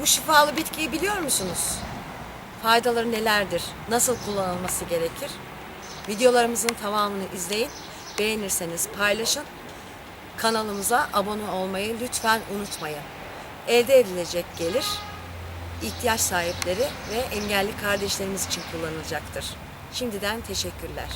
Bu şifalı bitkiyi biliyor musunuz? Faydaları nelerdir? Nasıl kullanılması gerekir? Videolarımızın tamamını izleyin. Beğenirseniz paylaşın. Kanalımıza abone olmayı lütfen unutmayın. Elde edilecek gelir ihtiyaç sahipleri ve engelli kardeşlerimiz için kullanılacaktır. Şimdiden teşekkürler.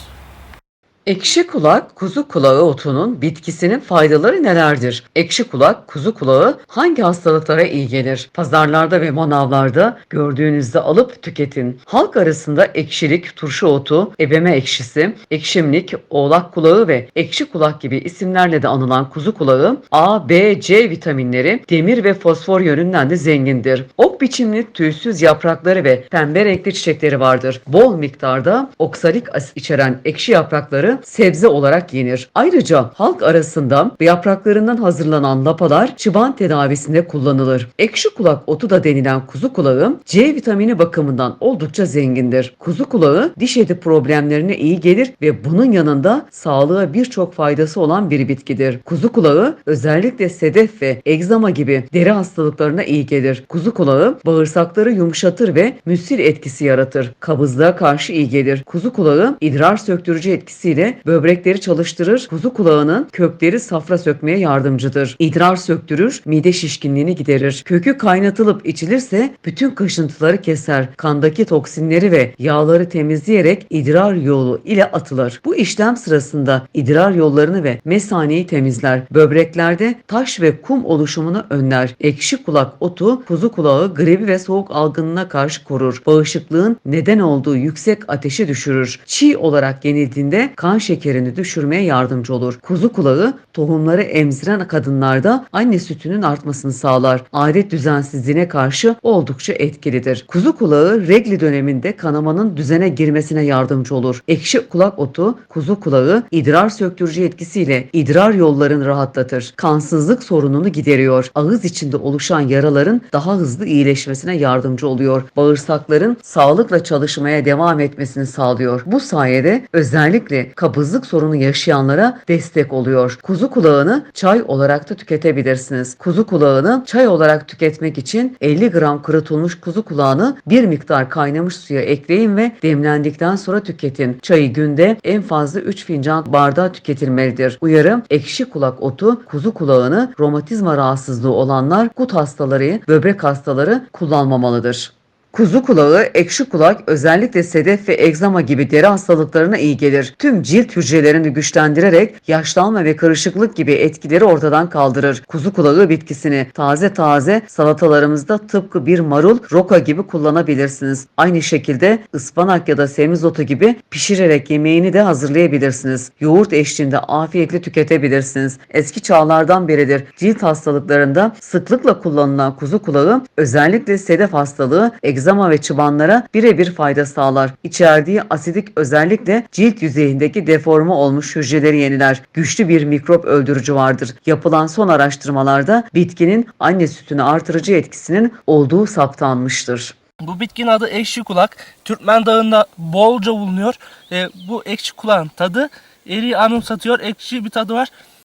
Ekşi kulak kuzu kulağı otunun bitkisinin faydaları nelerdir? Ekşi kulak kuzu kulağı hangi hastalıklara iyi gelir? Pazarlarda ve manavlarda gördüğünüzde alıp tüketin. Halk arasında ekşilik, turşu otu, ebeme ekşisi, ekşimlik, oğlak kulağı ve ekşi kulak gibi isimlerle de anılan kuzu kulağı A, B, C vitaminleri demir ve fosfor yönünden de zengindir. Ok biçimli tüysüz yaprakları ve pembe renkli çiçekleri vardır. Bol miktarda oksalik asit içeren ekşi yaprakları sebze olarak yenir. Ayrıca halk arasında yapraklarından hazırlanan lapalar çıban tedavisinde kullanılır. Ekşi kulak otu da denilen kuzu kulağı C vitamini bakımından oldukça zengindir. Kuzu kulağı diş eti problemlerine iyi gelir ve bunun yanında sağlığa birçok faydası olan bir bitkidir. Kuzu kulağı özellikle sedef ve egzama gibi deri hastalıklarına iyi gelir. Kuzu kulağı bağırsakları yumuşatır ve müsil etkisi yaratır. Kabızlığa karşı iyi gelir. Kuzu kulağı idrar söktürücü etkisiyle böbrekleri çalıştırır. Kuzu kulağının kökleri safra sökmeye yardımcıdır. İdrar söktürür, mide şişkinliğini giderir. Kökü kaynatılıp içilirse bütün kaşıntıları keser. Kandaki toksinleri ve yağları temizleyerek idrar yolu ile atılır. Bu işlem sırasında idrar yollarını ve mesaneyi temizler. Böbreklerde taş ve kum oluşumunu önler. Ekşi kulak otu kuzu kulağı gribi ve soğuk algınlığına karşı korur. Bağışıklığın neden olduğu yüksek ateşi düşürür. Çiğ olarak yenildiğinde kan şekerini düşürmeye yardımcı olur. Kuzu kulağı tohumları emziren kadınlarda anne sütünün artmasını sağlar. Adet düzensizliğine karşı oldukça etkilidir. Kuzu kulağı regli döneminde kanamanın düzene girmesine yardımcı olur. Ekşi kulak otu kuzu kulağı idrar söktürücü etkisiyle idrar yollarını rahatlatır. Kansızlık sorununu gideriyor. Ağız içinde oluşan yaraların daha hızlı iyileşmesine yardımcı oluyor. Bağırsakların sağlıkla çalışmaya devam etmesini sağlıyor. Bu sayede özellikle kabızlık sorunu yaşayanlara destek oluyor. Kuzu kulağını çay olarak da tüketebilirsiniz. Kuzu kulağını çay olarak tüketmek için 50 gram kurutulmuş kuzu kulağını bir miktar kaynamış suya ekleyin ve demlendikten sonra tüketin. Çayı günde en fazla 3 fincan bardağı tüketilmelidir. Uyarı ekşi kulak otu kuzu kulağını romatizma rahatsızlığı olanlar gut hastaları, böbrek hastaları kullanmamalıdır. Kuzu kulağı, ekşi kulak özellikle sedef ve egzama gibi deri hastalıklarına iyi gelir. Tüm cilt hücrelerini güçlendirerek yaşlanma ve kırışıklık gibi etkileri ortadan kaldırır. Kuzu kulağı bitkisini taze taze salatalarımızda tıpkı bir marul, roka gibi kullanabilirsiniz. Aynı şekilde ıspanak ya da semizotu gibi pişirerek yemeğini de hazırlayabilirsiniz. Yoğurt eşliğinde afiyetle tüketebilirsiniz. Eski çağlardan beridir cilt hastalıklarında sıklıkla kullanılan kuzu kulağı özellikle sedef hastalığı, egzama ve çıbanlara birebir fayda sağlar. İçerdiği asidik özellikle cilt yüzeyindeki deforme olmuş hücreleri yeniler. Güçlü bir mikrop öldürücü vardır. Yapılan son araştırmalarda bitkinin anne sütünü artırıcı etkisinin olduğu saptanmıştır. Bu bitkinin adı ekşi kulak. Türkmen Dağı'nda bolca bulunuyor. E, bu ekşi kulağın tadı eriği anımsatıyor. Ekşi bir tadı var.